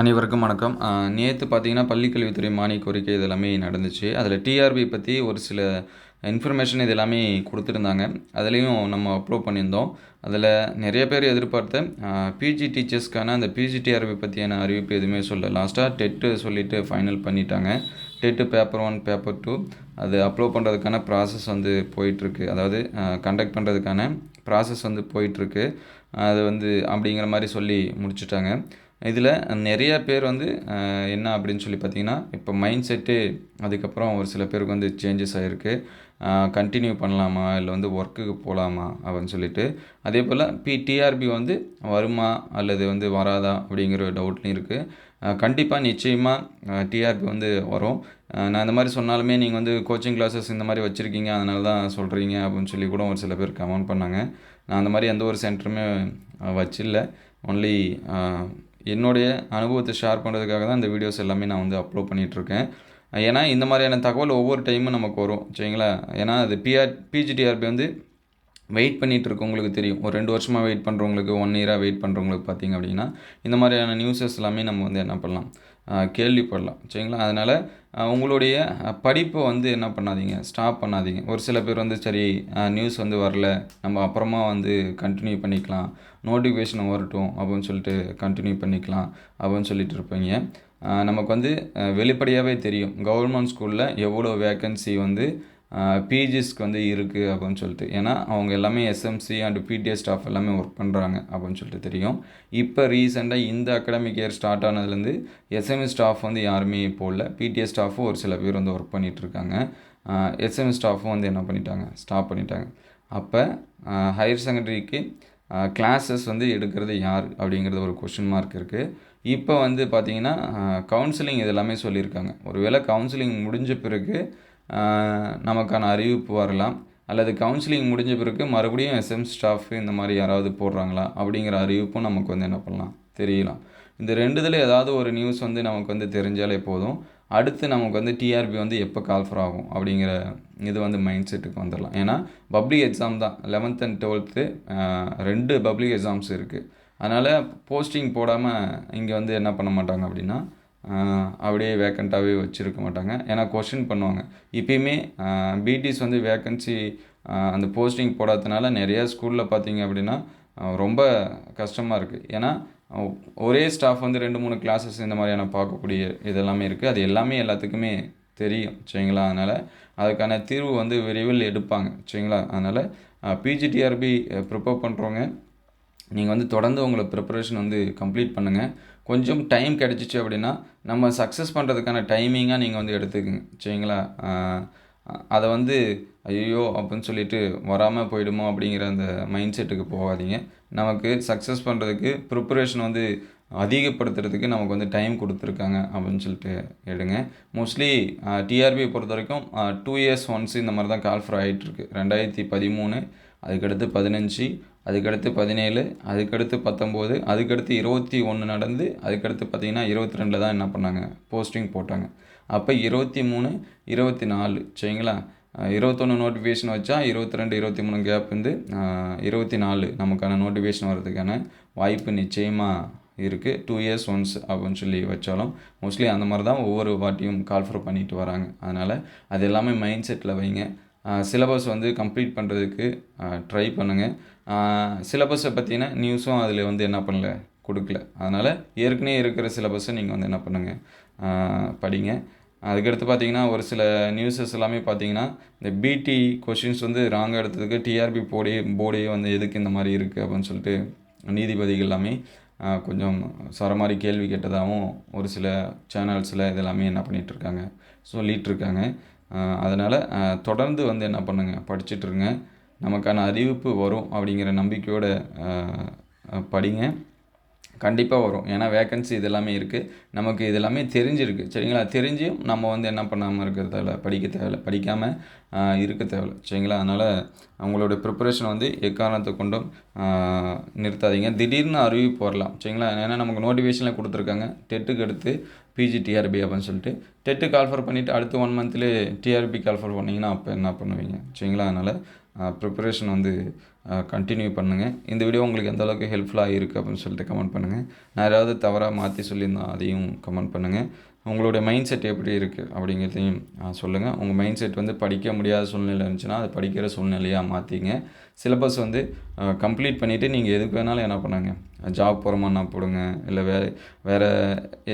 அனைவருக்கும் வணக்கம். நேற்று பார்த்தீங்கன்னா பள்ளிக்கல்வித்துறை மானிய கோரிக்கை இது எல்லாமே நடந்துச்சு. அதில் டிஆர்பி பற்றி ஒரு சில இன்ஃபர்மேஷன் இது எல்லாமே கொடுத்துருந்தாங்க. அதுலேயும் நம்ம அப்லோட் பண்ணியிருந்தோம். அதில் நிறைய பேர் எதிர்பார்த்த பிஜி டீச்சர்ஸ்க்கான அந்த பிஜி டிஆர்பி பற்றியான அறிவிப்பு எதுவுமே சொல்ல லாஸ்ட்டாக டெட்டு சொல்லிவிட்டு ஃபைனல் பண்ணிட்டாங்க. TET paper one paper two அது அப்லோட் பண்ணுறதுக்கான ப்ராசஸ் வந்து போயிட்டுருக்கு. அதாவது கண்டக்ட் பண்ணுறதுக்கான ப்ராசஸ் வந்து போயிட்டுருக்கு. அது வந்து அப்படிங்கிற மாதிரி சொல்லி முடிச்சுட்டாங்க. இதில் நிறைய பேர் வந்து என்ன அப்படின்னு சொல்லி பார்த்தீங்கன்னா இப்போ மைண்ட் செட்டு அதுக்கப்புறம் ஒரு சில பேருக்கு வந்து சேஞ்சஸ் ஆகிருக்கு கண்டினியூ பண்ணலாமா? இல்லை வந்து ஒர்க்குக்கு போகலாமா அப்படின்னு சொல்லிட்டு. அதே போல் பி டிஆர்பி வந்து வருமா? அல்லது வந்து வராதா? அப்படிங்கிற டவுட்லையும் இருக்குது கண்டிப்பாக நிச்சயமாக டிஆர்பி வந்து வரும். நான் இந்த மாதிரி சொன்னாலுமே நீங்கள் வந்து கோச்சிங் கிளாஸஸ் இந்த மாதிரி வச்சுருக்கீங்க. அதனால தான் சொல்கிறீங்க அப்படின்னு சொல்லி கூட ஒரு சில பேர் கமெண்ட் பண்ணாங்க. நான் அந்த மாதிரி எந்த ஒரு சென்டருமே வச்சில்ல. ஒன்லி என்னுடைய அனுபவத்தை ஷேர் பண்ணுறதுக்காக தான் இந்த வீடியோஸ் எல்லாமே நான் வந்து அப்லோட் பண்ணிகிட்ருக்கேன் ஏன்னா இந்த மாதிரியான தகவல் ஒவ்வொரு டைமும் நமக்கு வரும். சரிங்களா? ஏன்னா அது பிஆர் பிஜிடிஆர்பி வந்து வெயிட் பண்ணிகிட்டு இருக்கவங்களுக்கு தெரியும். ஒரு ரெண்டு வருஷமாக வெயிட் பண்ணுறவங்களுக்கு ஒன் இயராக வெயிட் பண்ணுறவங்களுக்கு பார்த்தீங்க அப்படின்னா இந்த மாதிரியான நியூஸஸ் எல்லாமே நம்ம வந்து என்ன பண்ணலாம்? கேள்விப்படலாம். சரிங்களா? அதனால் உங்களுடைய படிப்பை வந்து என்ன பண்ணாதீங்க? ஸ்டாப் பண்ணாதீங்க. ஒரு சில பேர் வந்து சரி நியூஸ் வந்து வரல. நம்ம அப்புறமா வந்து கண்டினியூ பண்ணிக்கலாம். நோட்டிஃபிகேஷன் வரட்டும் அப்படின்னு சொல்லிட்டு கண்டினியூ பண்ணிக்கலாம் அப்படின்னு சொல்லிட்டு இருப்பீங்க. நமக்கு வந்து வெளிப்படையாகவே தெரியும். கவர்மெண்ட் ஸ்கூலில் எவ்வளோ வேக்கன்சி வந்து பிஜிஸ்க்கு வந்து இருக்குது அப்படின்னு சொல்லிட்டு. ஏன்னா அவங்க எல்லாமே எஸ்எம்சி அண்டு பிடிஎஸ் ஸ்டாஃப் எல்லாமே ஒர்க் பண்ணுறாங்க அப்படின்னு சொல்லிட்டு தெரியும். இப்போ ரீசெண்டாக இந்த அகாடமிக் இயர் ஸ்டார்ட் ஆனதுலேருந்து எஸ்எம்எஸ் ஸ்டாஃப் வந்து யாருமே போடல பிடிஎஸ் ஸ்டாஃபும் ஒரு சில பேர் வந்து ஒர்க் பண்ணிகிட்ருக்காங்க எஸ்எம்எஸ் ஸ்டாஃபும் வந்து என்ன பண்ணிட்டாங்க? ஸ்டாப் பண்ணிட்டாங்க. அப்போ ஹையர் செகண்டரிக்கு கிளாஸஸ் வந்து எடுக்கிறது யார் அப்படிங்கிறது ஒரு கொஷின் மார்க் இருக்குது இப்போ வந்து பார்த்திங்கன்னா கவுன்சிலிங் இது எல்லாமே சொல்லியிருக்காங்க. ஒருவேளை கவுன்சிலிங் முடிஞ்ச பிறகு நமக்கான அறிவிப்பு வரலாம். அல்லது கவுன்சிலிங் முடிஞ்ச பிறகு மறுபடியும் எஸ்எம் ஸ்டாஃப் இந்த மாதிரி யாராவது போடுறாங்களா அப்படிங்கிற அறிவிப்பும் நமக்கு வந்து என்ன பண்ணலாம்? தெரியலாம். இந்த ரெண்டுதில் ஏதாவது ஒரு நியூஸ் வந்து நமக்கு வந்து தெரிஞ்சாலே போதும். அடுத்து நமக்கு வந்து டிஆர்பி வந்து எப்போ கால்ஃபர் ஆகும் அப்படிங்கிற இது வந்து மைண்ட் செட்டுக்கு வந்துடலாம். ஏன்னா பப்ளிக் எக்ஸாம் தான். லெவன்த் அண்ட் டுவெல்த்து ரெண்டு பப்ளிக் எக்ஸாம்ஸ் இருக்குது அதனால் போஸ்டிங் போடாமல் இங்கே வந்து என்ன பண்ண மாட்டாங்க அப்படின்னா அப்படியே வேக்கண்ட்டாகவே வச்சுருக்க மாட்டாங்க. ஏன்னா கொஷின் பண்ணுவாங்க. இப்பயுமே பிடிஸ் வந்து வேக்கன்சி அந்த போஸ்டிங் போடாததுனால நிறையா ஸ்கூலில் பார்த்தீங்க அப்படின்னா ரொம்ப கஷ்டமாக இருக்குது ஏன்னா ஒரே ஸ்டாஃப் வந்து ரெண்டு மூணு கிளாஸஸ் இந்த மாதிரியான பார்க்கக்கூடிய இதெல்லாமே இருக்குது அது எல்லாமே எல்லாத்துக்குமே தெரியும் சரிங்களா? அதனால் அதுக்கான தீர்வு வந்து விரைவில் எடுப்பாங்க சரிங்களா? அதனால் பிஜிடிஆர்பி ப்ரிப்பேர் பண்ணுறவங்க நீங்கள் வந்து தொடர்ந்து உங்களை ப்ரிப்பரேஷன் வந்து கம்ப்ளீட் பண்ணுங்கள் கொஞ்சம் டைம் கிடச்சிச்சு அப்படின்னா நம்ம சக்ஸஸ் பண்ணுறதுக்கான டைமிங்காக நீங்கள் வந்து எடுத்துக்கங்க. சரிங்களா? அதை வந்து ஐயோ அப்படின்னு சொல்லிட்டு வராமல் போயிடுமோ அப்படிங்கிற அந்த மைண்ட் செட்டுக்கு போகாதீங்க. நமக்கு சக்ஸஸ் பண்ணுறதுக்கு ப்ரிப்பரேஷன் வந்து அதிகப்படுத்துறதுக்கு நமக்கு வந்து டைம் கொடுத்துருக்காங்க அப்படின்னு சொல்லிட்டு எடுங்க. மோஸ்ட்லி டிஆர்பி பொறுத்த வரைக்கும் டூ இயர்ஸ் ஒன்ஸ் இந்த மாதிரி தான் கால்ஃபர் ஆகிட்டுருக்கு ரெண்டாயிரத்தி பதிமூணு அதுக்கடுத்து பதினஞ்சு அதுக்கடுத்து பதினேழு அதுக்கடுத்து பத்தொம்போது அதுக்கடுத்து இருபத்தி ஒன்று நடந்து அதுக்கடுத்து பார்த்தீங்கன்னா இருபத்தி ரெண்டில் தான் என்ன பண்ணாங்க? போஸ்டிங் போட்டாங்க. அப்போ இருபத்தி மூணு இருபத்தி நாலு சரிங்களா? இருபத்தொன்று நோட்டிஃபிகேஷன் வச்சா இருபத்தி ரெண்டு இருபத்தி மூணு கேப் வந்து இருபத்தி நாலு நமக்கான நோட்டிஃபிகேஷன் வர்றதுக்கான வாய்ப்பு நிச்சயமாக இருக்குது டூ இயர்ஸ் ஒன்ஸ் அப்படின்னு சொல்லி வச்சாலும் மோஸ்ட்லி அந்த மாதிரி தான் ஒவ்வொரு வாட்டியும் கால்ஃபர் பண்ணிட்டு வராங்க. அதனால் அது எல்லாமே மைண்ட் செட்டில் வைங்க. சிலபஸ் வந்து கம்ப்ளீட் பண்ணுறதுக்கு ட்ரை பண்ணுங்கள் சிலபஸை பற்றின நியூஸும் அதில் வந்து என்ன பண்ணல? கொடுக்கல. அதனால் ஏற்கனவே இருக்கிற சிலபஸை நீங்கள் வந்து என்ன பண்ணுங்கள் படிங்க. அதுக்கடுத்து பார்த்தீங்கன்னா ஒரு சில நியூஸஸ் எல்லாமே பார்த்தீங்கன்னா இந்த பிடி கொஷின்ஸ் வந்து ராங்காக எடுத்ததுக்கு டிஆர்பி போர்டே போர்டே வந்து எதுக்கு இந்த மாதிரி இருக்குது அப்படின்னு சொல்லிட்டு நீதிபதிகள் எல்லாமே கொஞ்சம் கொஞ்சம் சரமாரி கேள்வி கேட்டதாகவும் ஒரு சில சேனல்ஸில் இதெல்லாமே என்ன பண்ணிகிட்ருக்காங்க சொல்லிகிட்ருக்காங்க அதனால் தொடர்ந்து வந்து என்ன பண்ணுங்கள் படிச்சிட்டுருங்க நமக்கான அறிவிப்பு வரும் அப்படிங்கிற நம்பிக்கையோடு படிங்க. கண்டிப்பாக வரும். ஏன்னா வேக்கன்சி இதெல்லாமே இருக்குது நமக்கு இதெல்லாமே தெரிஞ்சிருக்கு. சரிங்களா? தெரிஞ்சும் நம்ம வந்து என்ன பண்ணாமல் இருக்க தேவையில்ல. படிக்க தேவையில்ல. படிக்காமல் இருக்க தேவையில்ல. சரிங்களா? அதனால் அவங்களோட ப்ரிப்பரேஷன் வந்து எக்காரணத்தை கொண்டும் நிறுத்தாதீங்க. திடீர்னு அறிவிப்பு வரலாம். சரிங்களா? ஏன்னா நமக்கு நோட்டிஃபிகேஷனில் கொடுத்துருக்காங்க. டெட்டுக்கு எடுத்து பிஜி டிஆர்பி அப்படின்னு சொல்லிட்டு டெட்டு கால்ஃபர் பண்ணிவிட்டு அடுத்து ஒன் மந்த்லேயே டிஆர்பி கால்ஃபர் பண்ணிங்கன்னா அப்போ என்ன பண்ணுவீங்க? சரிங்களா? அதனால் ப்ரிப்பரேஷன் வந்து கண்டினியூ பண்ணுங்கள் இந்த வீடியோ உங்களுக்கு எந்த அளவுக்கு ஹெல்ப்ஃபுல்லாக இருக்குது அப்படின்னு சொல்லிட்டு கமெண்ட் பண்ணுங்கள் நான் ஏதாவது தவறாக மாற்றி சொல்லியிருந்தோம் அதையும் கமெண்ட் பண்ணுங்கள் உங்களுடைய மைண்ட் செட் எப்படி இருக்குது அப்படிங்கிறதையும் சொல்லுங்கள் உங்கள் மைண்ட் செட் வந்து படிக்க முடியாத சூழ்நிலை இருந்துச்சுன்னா அது படிக்கிற சூழ்நிலையாக மாற்றிங்க சிலபஸ் வந்து கம்ப்ளீட் பண்ணிவிட்டு நீங்கள் எதுக்கு வேணாலும் என்ன பண்ணுங்க. ஜாப் போகிற போடுங்க. இல்லை வேறு வேறு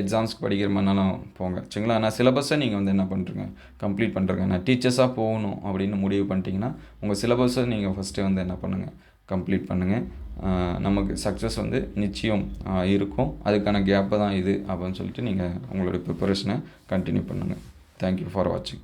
எக்ஸாம்ஸ்க்கு படிக்கிற மாதிரினாலும் போங்க. சரிங்களா? ஆனால் சிலபஸை நீங்கள் வந்து என்ன பண்ணுறீங்க கம்ப்ளீட் பண்ணுறங்க நான் டீச்சர்ஸாக போகணும் அப்படின்னு முடிவு பண்ணிட்டீங்கன்னா உங்கள் சிலபஸை நீங்கள் ஃபஸ்ட்டு வந்து என்ன பண்ணுங்கள் கம்ப்ளீட் பண்ணுங்கள் நமக்கு சக்ஸஸ் வந்து நிச்சயம் இருக்கும். அதுக்கான கேப்பை தான் இது அப்படின்னு சொல்லிட்டு நீங்கள் உங்களுடைய ப்ரிப்பரேஷனை கண்டினியூ பண்ணுங்கள் தேங்க்யூ ஃபார் வாட்சிங்